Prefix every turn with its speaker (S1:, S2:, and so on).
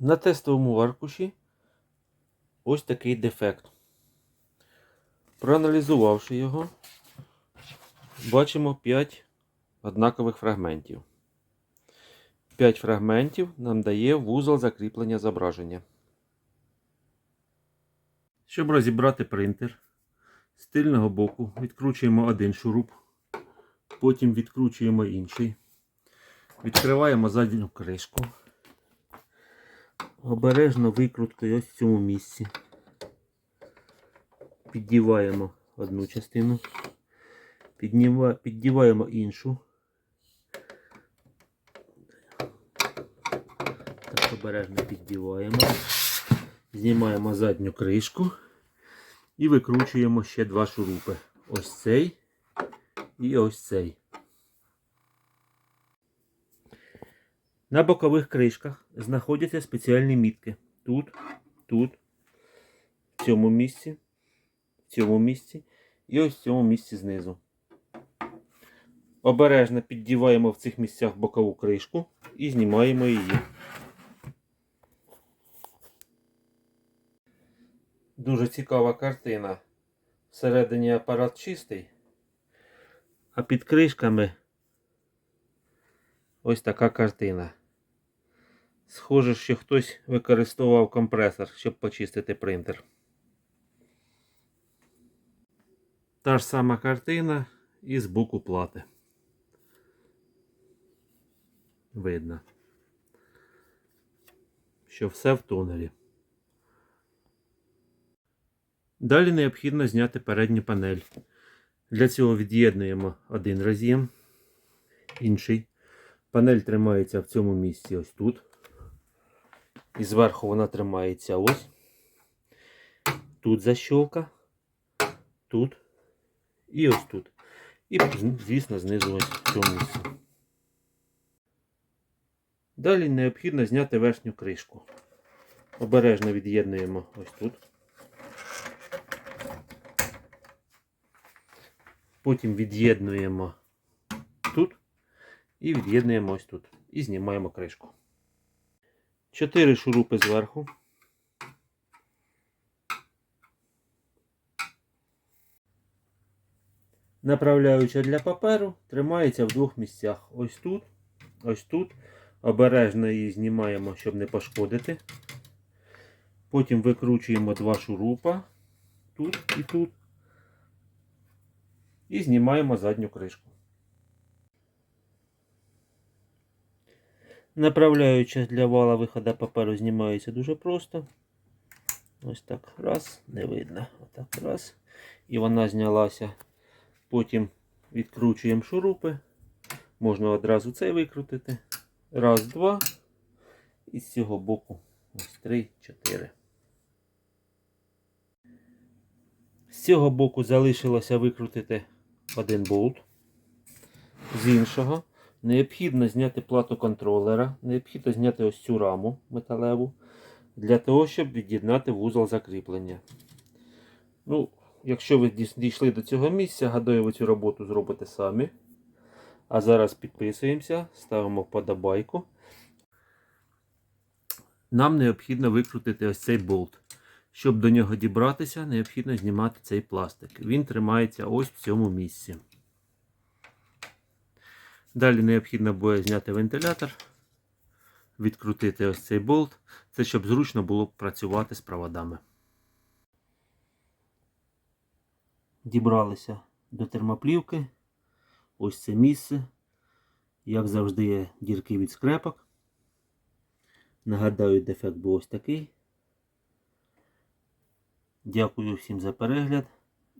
S1: На тестовому аркуші ось такий дефект. Проаналізувавши його, бачимо 5 однакових фрагментів. 5 фрагментів нам дає вузол закріплення зображення. Щоб розібрати принтер, з тильного боку відкручуємо один шуруп, потім відкручуємо інший. Відкриваємо задню кришку. Обережно викруткою ось в цьому місці. Піддіваємо одну частину, піддіваємо іншу. Так, обережно піддіваємо. Знімаємо задню кришку і викручуємо ще два шурупи. Ось цей і ось цей. На бокових кришках знаходяться спеціальні мітки. Тут, тут, в цьому місці, в цьому місці і ось в цьому місці знизу. Обережно піддіваємо в цих місцях бокову кришку і знімаємо її. Дуже цікава картина. Всередині апарат чистий, а під кришками ось така картина. Схоже, що хтось використовував компресор, щоб почистити принтер. Та ж сама картина і з боку плати. Видно, що все в тонері. Далі необхідно зняти передню панель. Для цього від'єднуємо один роз'єм, інший. Панель тримається в цьому місці ось тут. І зверху вона тримається ось. Тут защолка, тут і ось тут. І, звісно, знизу ось в цьому місці. Далі необхідно зняти верхню кришку. Обережно від'єднуємо ось тут. Потім від'єднуємо тут і від'єднуємо ось тут. І знімаємо кришку. Чотири шурупи зверху. Направляюча для паперу тримається в двох місцях. Ось тут, ось тут. Обережно її знімаємо, щоб не пошкодити. Потім викручуємо два шурупа тут і тут. І знімаємо задню кришку. Направляюча для вала виходу паперу знімається дуже просто. Ось так раз, не видно. Отак раз. І вона знялася. Потім відкручуємо шурупи. Можна одразу цей викрутити. Раз, два. І з цього боку ось три, чотири. З цього боку залишилося викрутити один болт. З іншого необхідно зняти плату контролера, необхідно зняти ось цю раму металеву для того, щоб від'єднати вузол закріплення. Ну, Якщо ви дійшли до цього місця, гадаю, ви цю роботу зробите самі. А зараз підписуємося, ставимо вподобайку. Нам необхідно викрутити ось цей болт. Щоб до нього дібратися, необхідно знімати цей пластик. Він тримається ось в цьому місці. Далі необхідно буде зняти вентилятор, відкрутити ось цей болт. Це щоб зручно було працювати з проводами. Дібралися до термоплівки. Ось це місце. Як завжди, є дірки від скрепок. Нагадаю, дефект був ось такий. Дякую всім за перегляд.